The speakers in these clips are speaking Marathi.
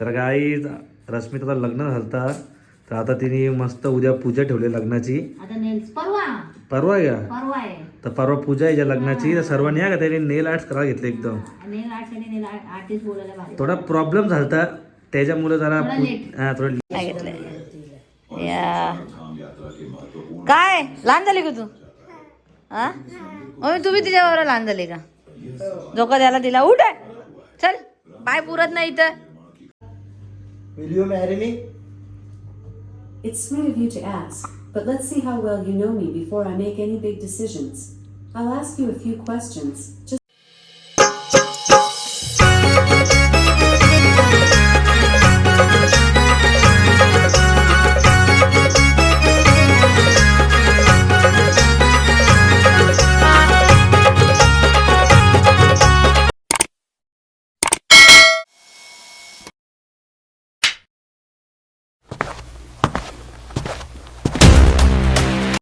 तर काही रश्मिताचं लग्न झालं तर आता तिने मस्त उद्या पूजा ठेवली लग्नाची. आता नेल्स परवा. परवा आहे का? परवा आहे. तर परवा पूजा आहे ज्या लग्नाची. तर सर्वांनी या का त्याने नेल आर्ट्स करायला घेतले एकदम? नेल आर्ट्स आणि नेल आर्टिस्ट बोलायला भारी. थोडा प्रॉब्लेम झालता. त्याच्यामुळे जरा थोडा पू- late. हा थोडं काय घेतलंय? या. काय? लहान झाली का तू? हा? तुम्ही तिच्यावर लहान झाली का? धोका द्यायला तिला उठ. आहे. चल. पाय पुरत नाही इथं. Will you marry me? It's sweet of you to ask, but let's see how well you know me before I make any big decisions. I'll ask you a few questions, just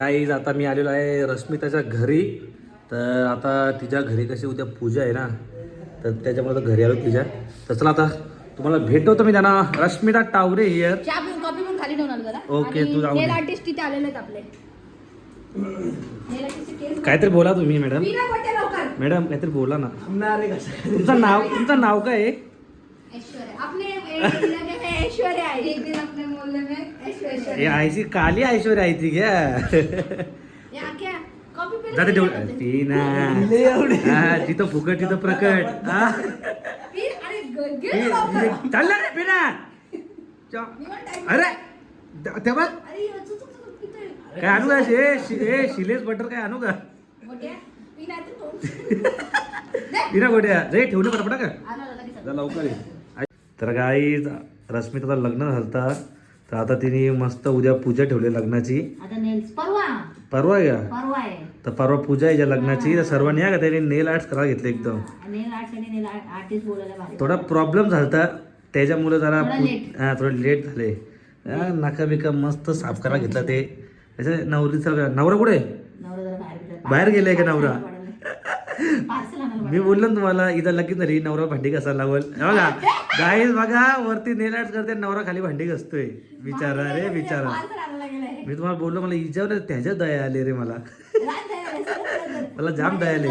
काही आता मी आलेलो आहे रश्मिताच्या घरी. तर आता तिच्या घरी कशी उद्या पूजा आहे ना तर त्याच्यामुळे आता घरी आलो तिच्या. तर चला आता तुम्हाला भेटवतो मी त्यांना. रश्मिता टावरे हिअर चहा पिऊन कॉफी पण खाली ठेवणार जरा ओके, तू जाऊ दे. नेल आर्टिस्ट तिथे आलेले आहेत आपले नेल आर्टिस्ट काहीतरी बोला तुम्ही मॅडम लवकर. मॅडम काहीतरी बोला ना. कसं तुमचं नाव तुमचं नाव काय आहे? है हे आयची काली ऐश्वर्या घ्या. या क्या कॉफी पे जाते ठेव ती ना. हा, तिथं फुकट तिथं प्रकट. हा? चालला रे पिना. अरे तेव्हा यो, काय आणू का ए, शिलेस बटर काय आणू का. पिना गोट्या. जे ठेवले पटापटा का? लवकर ये. तर काही रश्मिताचं लग्न झालं तर आता तिने मस्त उद्या पूजा ठेवली लग्नाची. आता नेल्स परवा. परवा आहे का? तर परवा पूजा आहे ज्या लग्नाची. तर सर्वांनी या का त्याने नेल आर्ट्स करायला घेतले एकदम? थोडा प्रॉब्लेम झालता त्याच्यामुळे जरा. हा थोडं लेट झाले. नाका बिका मस्त साफ करायला घेतला ते. त्याच्या नवरीचा नवरा कुठे बाहेर गेला. का नवरा? मी बोललो ना तुम्हाला इथं लगेच झाली नवरा भांडी कसा लावल बघा गाईज बघा वरती नेल आर्ट करते नवरा खाली भांडी घसतोय. बिचारा रे गेलाय. मी तुम्हाला बोललो मला हिच्यावर त्याच्यात दया आली रे मला. मला जाम दया आली.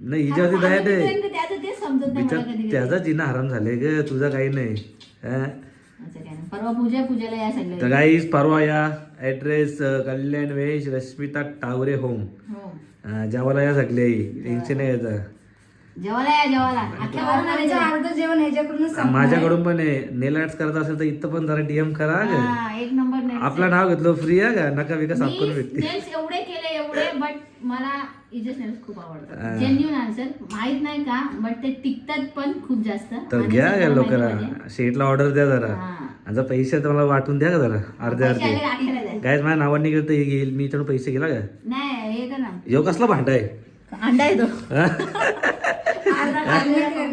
नाही. हिच्यावरती दया नाही. पर्यंत त्याचं जिना हराम झाले ग तुझा काही नाही. हा? परवा पूजा पूजेला या तर गाईज परवा या. ऍड्रेस कल्याण वेश रश्मिता टावरे होम हो. अं, जेवायला या सगळे टेन्शन नाही यायचं जेवायला या जेवायला अख्ख्या वरणाऱ्याचं अर्ध जेवण ह्याच्याकडूनच माझ्याकडून पण आहे नेल आर्ट्स करत असेल तर इथं पण जरा डीएम करा ग हा, एक नंबर आपलं नाव घेतलं फ्री आहे का नका विका साफ करून मी भेटते नेल्स एवढे केले एवढे बट मला इजेस नेल्स खूप आवडतात. जेन्युन आन्सर माहीत नाही का बट ते टिकतात पण खूप जास्त. तर घ्या माहिती पाहिजे. शेटला ऑर्डर द्या जरा. जर पैसे तर मला वाटून द्या का जरा? अर्धे अर्धे. गायज माझ्या नावाने गेलं तर हे घेईल. मी इथून पैसे गेला का? नाही हे ना. यो कसला भांडा आहे? अंडा येतो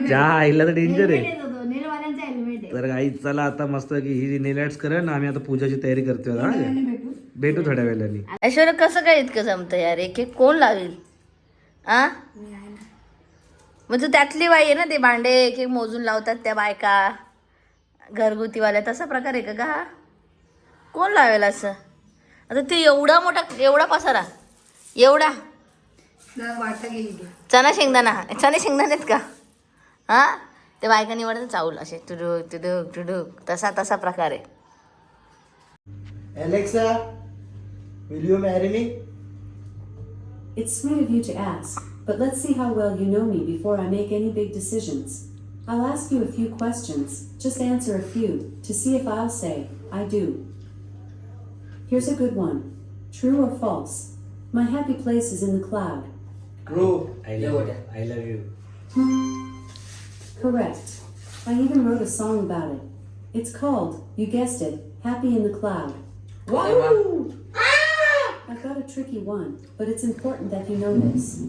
चहा आईला तर डेंजर आहे. आहे तर आई चला आता मस्त की ही नेल आर्ट्स करा ना. आम्ही आता पूजाची तयारी करतोय? भेटू थोड्या वेळाने. ऐश्वर्या कसं काय इतकं जमतं यार? एक एक कोण लावेल? आ? म्हणजे त्यातली बाई आहे ना ते भांडे एक एक मोजून लावतात त्या बायका. घरगुतीवाल्या तसा प्रकार आहे का का हा? कोण लावेल असं? आता ते एवढा मोठा एवढा पसारा. एवढा. चना शेंगदाणा. चणे शेंगदाणे आहेत का? हा ते बायका निवडतात चावल असे. तुडुक तुडुक तुडुक तसा तसा प्रकार आहे. Alexa, Will you marry me? It's sweet of you to ask, but let's see how well you know me before I make any big decisions. I'll ask you a few questions, just answer a few, to see if I'll say, I do. Here's a good one True or false? My happy place is in the cloud. True. I love you. I love you. Correct. I even wrote a song about it. It's called, you guessed it, Happy in the Cloud. Woo! I've got a tricky one, but it's important that you know this.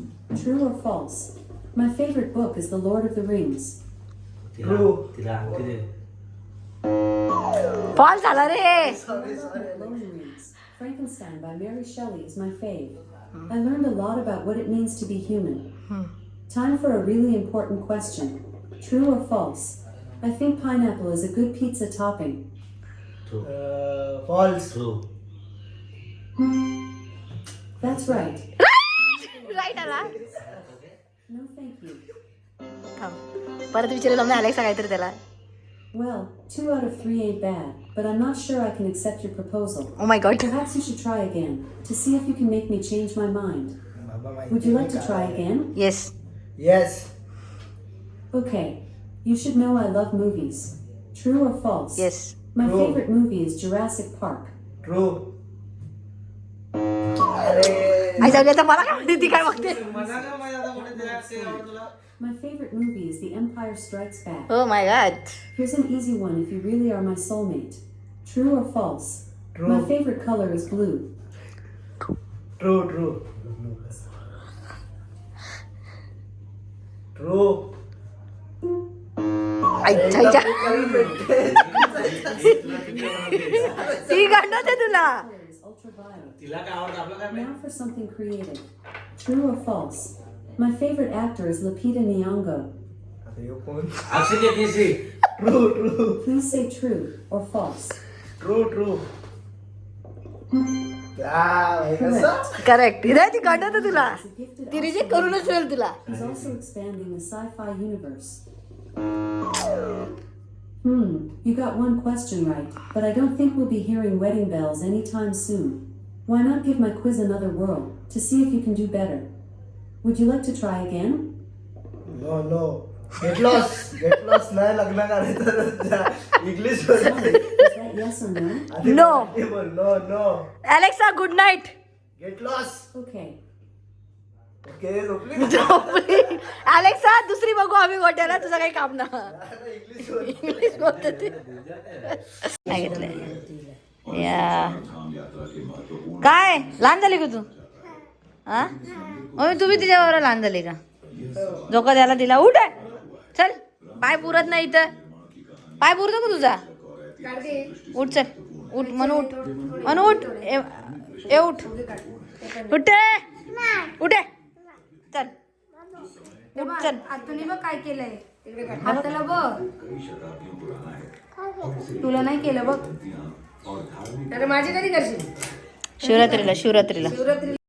True or false? My favorite book is The Lord of the Rings. True. तिला आणखी दे. फॉल झाला रे Lone Rings. Frankenstein by Mary Shelley is my fave. I learned a lot about what it means to be human. Time for a really important question. True or false? I think pineapple is a good pizza topping. Uh, false. True That's right. Right आला No, thank you. थांब परत विचारेल मी अलेक्सा काहीतरी त्याला Well, two out of three ain't bad, but I'm not sure I can accept your proposal. Oh my god Perhaps you should try again to see if you can make me change my mind. बाबा माहिती Would you नाही like to का? try again? Yes Yes. Okay. You should know I love movies. True or false? Yes My True. favorite movie is Jurassic Park. True. अरे आई जाऊ दे आता मला काय म्हणते ती काय बघते My favorite movie is The Empire Strikes Back. Oh my god Here's an easy one if you really are my soulmate. True or false? True. My favorite color is blue. True, true. True. आईच्या आईच्या ती गाणं तुला Color is ultraviolet. तिला काय आवडतं आपलं काय Now for something creative. True or false? My favorite actor is Lupita Nyong'o. आता ह्यो कोण? अक्षय केसी True, true. Please say true or false. True, true. Ah, हे कसं? Correct. करेक्ट हिरा ती गाणं तुला He's a gifted ती रिजेक्ट करूनच ठेवेल तुला He's also expanding the sci-fi universe. Hmm, you got one question right, but I don't think we'll be hearing wedding bells anytime soon. Why not give my quiz another whirl to see if you can do better? Would you like to try again? No, no. Get lost. Get lost नाही लग्न करायचं English Is that yes or no? No. No no Alexa good night get lost Okay. झोपली? अलेक्सा दुसरी बघू आम्ही गोट्याला तुझं काही काम ना इंग्लिश काय या. काय? लहान झाली का तू? हा? मग तुम्ही तिच्याबरोबर लहान झाली का? झोका द्यायला तिला उठ. चल. पाय पुरत नाही इथं. पाय पुरतो का तुझा? उठ चल. उठ म्हणून उठ. म्हणून उठ. ए ए, उठ. उठे चल उठ चल. आतुनी बघ काय केलंय. हाताला बघ. तुला नाही केलं बघ. अरे माझी कधी करशील? शिवरात्रीला शिवरात्रीला. शिवरात्री